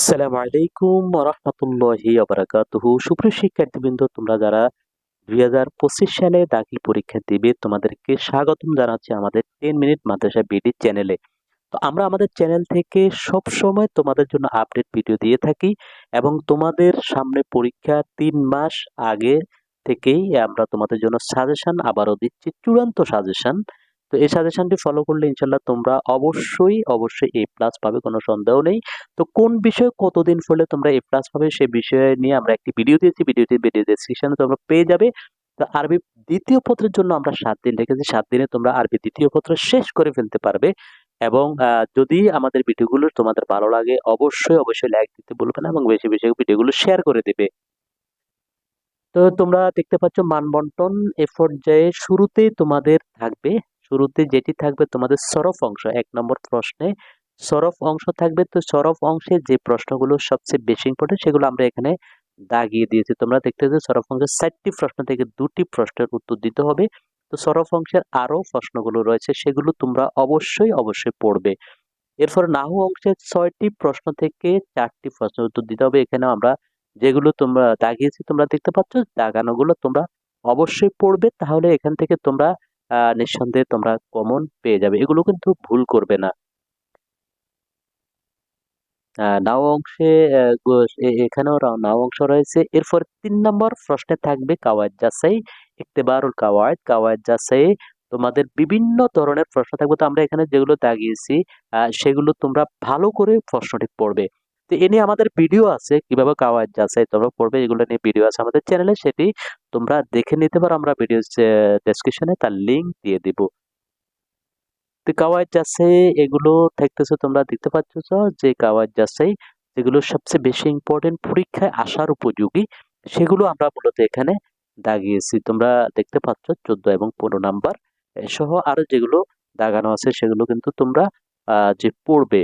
আসসালামু আলাইকুম রহমতুল্লাহি আবরাকাতুহু সুপ্রিয় শিক্ষার্থীবৃন্দ, তোমরা যারা দুই হাজার পঁচিশ সালে দাখিল পরীক্ষা দিবে, তোমাদেরকে স্বাগতম জানাচ্ছি আমাদের টেন মিনিট মাদ্রাসা বিডি চ্যানেলে। তো আমরা আমাদের চ্যানেল থেকে সব সময় তোমাদের জন্য আপডেট ভিডিও দিয়ে থাকি এবং তোমাদের সামনে পরীক্ষা তিন মাস আগে থেকেই আমরা তোমাদের জন্য সাজেশন আবারও দিচ্ছি, চূড়ান্ত সাজেশন। তো এই সাজেশনটি ফলো করলে ইনশাল্লাহ তোমরা অবশ্যই অবশ্যই এ প্লাস পাবে, কোনো সন্দেহ নেই। তো কোন বিষয়ে কতদিন পড়লে তোমরা এ প্লাস পাবে সে বিষয়ে নিয়ে আমরা একটি ভিডিও দিয়েছি। ভিডিওটি ভিডিও ডেসক্রিপশনে তোমরা পেয়ে যাবে। তো আরবি দ্বিতীয় পত্রের জন্য আমরা সাত দিন রেখেছি। সাত দিনে তোমরা আরবি দ্বিতীয় পত্র শেষ করে ফেলতে পারবে এবং যদি আমাদের ভিডিওগুলো তোমাদের ভালো লাগে, অবশ্যই অবশ্যই লাইক দিতে বলবে না এবং বেশি বেশি ভিডিওগুলো শেয়ার করে দেবে। তো তোমরা দেখতে পাচ্ছ মানবন্টন এ পর্যায়ে শুরুতেই তোমাদের থাকবে শুরুতে যেটি থাকবে তোমাদের সরফ অংশ, এক নম্বর প্রশ্নে। সরফ অংশ থাকবে তো সরফ অংশে যে প্রশ্নগুলো সবচেয়ে বেশি ইম্পর্টেন্ট সেগুলো আমরা এখানে দাগিয়ে দিয়েছি। তোমরা দেখতে পাচ্ছ সরফ অংশের চারটি প্রশ্ন থেকে দুটি প্রশ্নের উত্তর দিতে হবে। তো সরফ অংশের আরও প্রশ্নগুলো রয়েছে, সেগুলো তোমরা অবশ্যই অবশ্যই পড়বে। এরপর নাহু অংশের ছয়টি প্রশ্ন থেকে চারটি প্রশ্নের উত্তর দিতে হবে। এখানে আমরা যেগুলো তোমরা দাগিয়েছি, তোমরা দেখতে পাচ্ছ, দাগানোগুলো তোমরা অবশ্যই পড়বে। তাহলে এখান থেকে তোমরা নিঃসন্দেহে তোমরা কমন পেয়ে যাবে। এগুলো কিন্তু ভুল করবে না। নাও অংশে এখানেও নাও অংশ রয়েছে। এরপর তিন নম্বর প্রশ্নে থাকবে কাওয়ায়দ যাচাই। ইকতেবারুল কাওয়ায়দ কাওয়ায়দ যাচাই তোমাদের বিভিন্ন ধরনের প্রশ্ন থাকবে। তো আমরা এখানে যেগুলো দাগিয়েছি সেগুলো তোমরা ভালো করে প্রশ্নটি পড়বে। তো এ নিয়ে আমাদের ভিডিও আছে, কীভাবে কাওয়ায়দ যাচাই তোমরা পড়বে এগুলো নিয়ে ভিডিও আছে আমাদের চ্যানেলে সেটি তোমরা দেখে নিতে পারো, আমরা ভিডিও ডেসক্রিপশনে তার লিঙ্ক দিয়ে দিব। তো কাওয়ায়দ যাচাই এগুলো থাকতেছে, তোমরা দেখতে পাচ্ছ যে কাওয়ায়দ যাচাই যেগুলো সবচেয়ে বেশি ইম্পর্টেন্ট পরীক্ষায় আসার উপযোগী, সেগুলো আমরা মূলত এখানে দাগিয়েছি। তোমরা দেখতে পাচ্ছ চোদ্দ এবং পনেরো নাম্বার সহ আরও যেগুলো দাগানো আছে, সেগুলো কিন্তু তোমরা যে পড়বে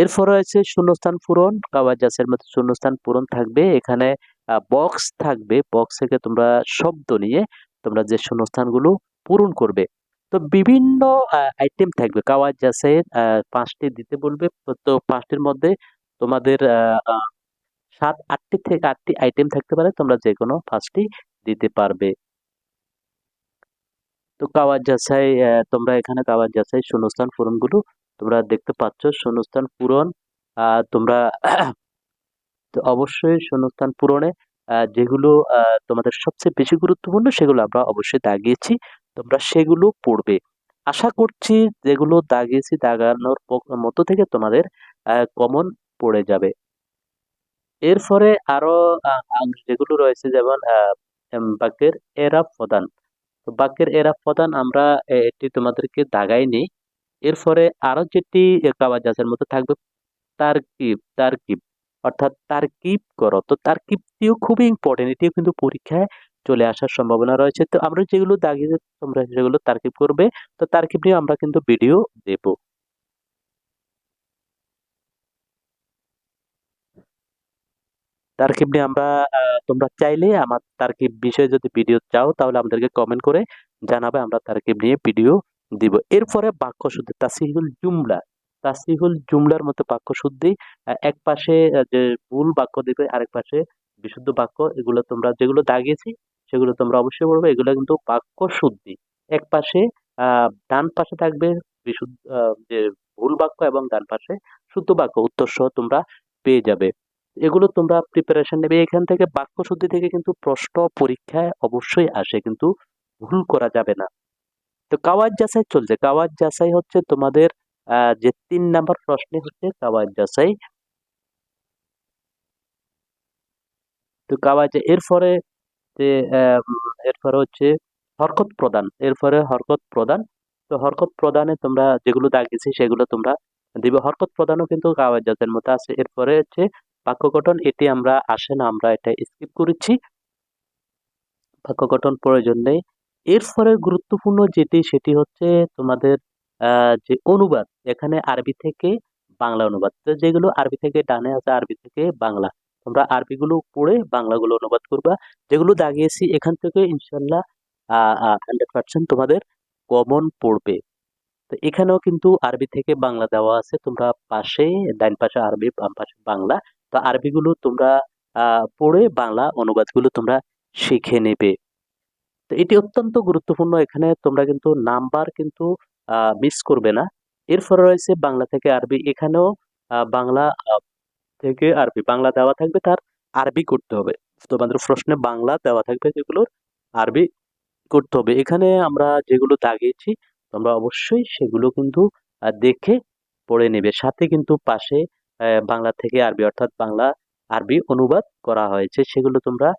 এরপর রয়েছে শূন্যস্থান পূরণ কাওয়াজাসের মধ্যে শূন্যস্থান পূরণ থাকবে। এখানে বক্স থাকবে। বক্স থেকে তোমরা শব্দ নিয়ে তোমরা যে শূন্যস্থানগুলো পূরণ করবে। তো বিভিন্ন আইটেম থাকবে। কাওয়াজ জাসের পাঁচটি দিতে বলবে। তো পাঁচটির মধ্যে তোমাদের সাত, আটটি থেকে আটটি আইটেম থাকতে পারে। তোমরা যে কোনো পাঁচটি দিতে পারবে। তো কাওয়াজ যাচাই তোমরা এখানে কাওয়াজ যাচাই শূন্যস্থান পূরণগুলো তোমরা দেখতে পাচ্ছ শূন্যস্থান পূরণ। তোমরা অবশ্যই শূন্যস্থান পূরণে যেগুলো তোমাদের সবচেয়ে বেশি গুরুত্বপূর্ণ সেগুলো আমরা অবশ্যই দাগিয়েছি। তোমরা সেগুলো পড়বে। আশা করছি যেগুলো দাগিয়েছি, দাগানোর মতো থেকে তোমাদের কমন পড়ে যাবে। এরপরে আরও যেগুলো রয়েছে যেমন বাক্যের এরা প্রদান। বাক্যের এরা প্রদান আমরা এটি তোমাদেরকে দাগাইনি। এরপরে আরও যেটি কাওয়াজাসের মতো থাকবে তারকিব তারকিব। অর্থাৎ তারকিব করো। তো তারকিবটিও খুবই ইম্পর্টেন্ট এটিও কিন্তু পরীক্ষায় চলে আসার সম্ভাবনা রয়েছে। তো আমরা যেগুলো দাগিয়ে তোমরা যেগুলো তারকিব করবে, তো তারকিব নিয়ে আমরা কিন্তু ভিডিও দেব। তারকিব নিয়ে আমরা তোমরা চাইলে আমার তারকিব বিষয়ে যদি ভিডিও চাও, তাহলে আমাদেরকে কমেন্ট করে জানাবে, আমরা তারকিব নিয়ে ভিডিও দিব। এরপরে বাক্য শুদ্ধি তাসিহুল জুমলা। তাসিহুল জুমলার মতো বাক্য শুদ্ধি এক পাশে যে ভুল বাক্য দিবে, আরেক পাশে বিশুদ্ধ বাক্য, এগুলো তোমরা যেগুলো দাগিয়েছি, সেগুলো তোমরা অবশ্যই পড়বে। এগুলো কিন্তু বাক্য শুদ্ধি। এক পাশে ডান পাশে থাকবে বিশুদ্ধ যে ভুল বাক্য এবং ডান পাশে শুদ্ধ বাক্য উত্তর সহ তোমরা পেয়ে যাবে। এগুলো তোমরা প্রিপারেশন নেবে। এখান থেকে বাক্য শুদ্ধি থেকে কিন্তু প্রশ্ন পরীক্ষায় অবশ্যই আসে, কিন্তু ভুল করা যাবে না। তো কাওয়াজ যাচাই চলছে। কাওয়াজ যাচাই হচ্ছে তোমাদের যে তিন নাম্বার প্রশ্নে হচ্ছে কাওয়াজ যাচাই। তো কাওয়াজ এরপরে যে এরপরে হচ্ছে হরকত প্রদান। এরপরে হরকত প্রদান। তো হরকত প্রদানে তোমরা যেগুলো দাগিয়েছি সেগুলো তোমরা দিবে। হরকত প্রদানও কিন্তু কাওয়াজ যাচাইয়ের মতো আছে। এরপরে হচ্ছে বাক্য গঠন, এটি আমরা আসে না, আমরা এটা স্কিপ করেছি। বাক্য গঠন প্রয়োজন নেই। এরপরে গুরুত্বপূর্ণ যেটি, সেটি হচ্ছে তোমাদের যে অনুবাদ। এখানে আরবি থেকে বাংলা অনুবাদ। যেগুলো আরবি থেকে ডানে আছে, আরবি থেকে বাংলা। তোমরা আরবিগুলো পড়ে বাংলাগুলো অনুবাদ করবা। যেগুলো দাগিয়েছি, এখান থেকে ইনশাল্লাহ হান্ড্রেড পার্সেন্ট তোমাদের কমন পড়বে। তো এখানেও কিন্তু আরবি থেকে বাংলা দেওয়া আছে। তোমরা পাশে ডাইন পাশে আরবি, বাম পাশে বাংলা। তো আরবিগুলো তোমরা পড়ে বাংলা অনুবাদগুলো তোমরা শিখে নেবে। তো এটি অত্যন্ত গুরুত্বপূর্ণ। এখানে তোমরা কিন্তু নাম্বার কিন্তু মিস করবে না। এরপরে রয়েছে বাংলা থেকে আরবি। এখানেও বাংলা থেকে আরবি। বাংলা দেওয়া থাকবে তার আরবি করতে হবে। তোমাদের প্রশ্নে বাংলা দেওয়া থাকবে যেগুলোর আরবি করতে হবে। এখানে আমরা যেগুলো দাগিয়েছি, তোমরা অবশ্যই সেগুলো কিন্তু দেখে পড়ে নেবে। সাথে কিন্তু পাশে বাংলা থেকে আরবি অর্থাৎ বাংলা আরবি অনুবাদ করা হয়েছে। সেগুলো তোমরা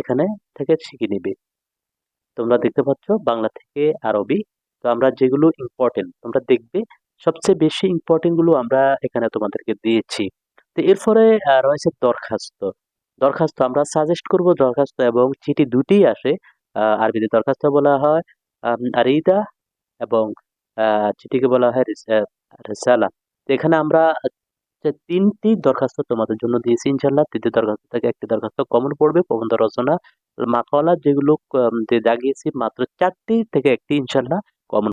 এখানে থেকে শিখে নিবে। তোমরা দেখতে পাচ্ছ বাংলা থেকে আরবি। তো আমরা যেগুলো ইম্পর্টেন্ট তোমরা দেখবে সবচেয়ে বেশি ইম্পর্টেন্টগুলো আমরা এখানে তোমাদেরকে দিয়েছি। তো এরপরে রয়েছে দরখাস্ত। দরখাস্ত, আমরা সাজেস্ট করব দরখাস্ত এবং চিঠি দুটিই আসে আরবিতে দরখাস্ত বলা হয় আরিদা এবং চিঠিকে বলা হয় রিসালা। তো এখানে আমরা তিনটি দরখাস্ত তোমাদের জন্য দিয়েছি ইনশাল্লাহ তিনটি দরখাস্ত থেকে একটি দরখাস্ত কমন পড়বে, প্রবন্ধ রচনা মাকালা যেগুলো দাগিয়েছি মাত্র চারটি থেকে একটি ইনশাল্লাহ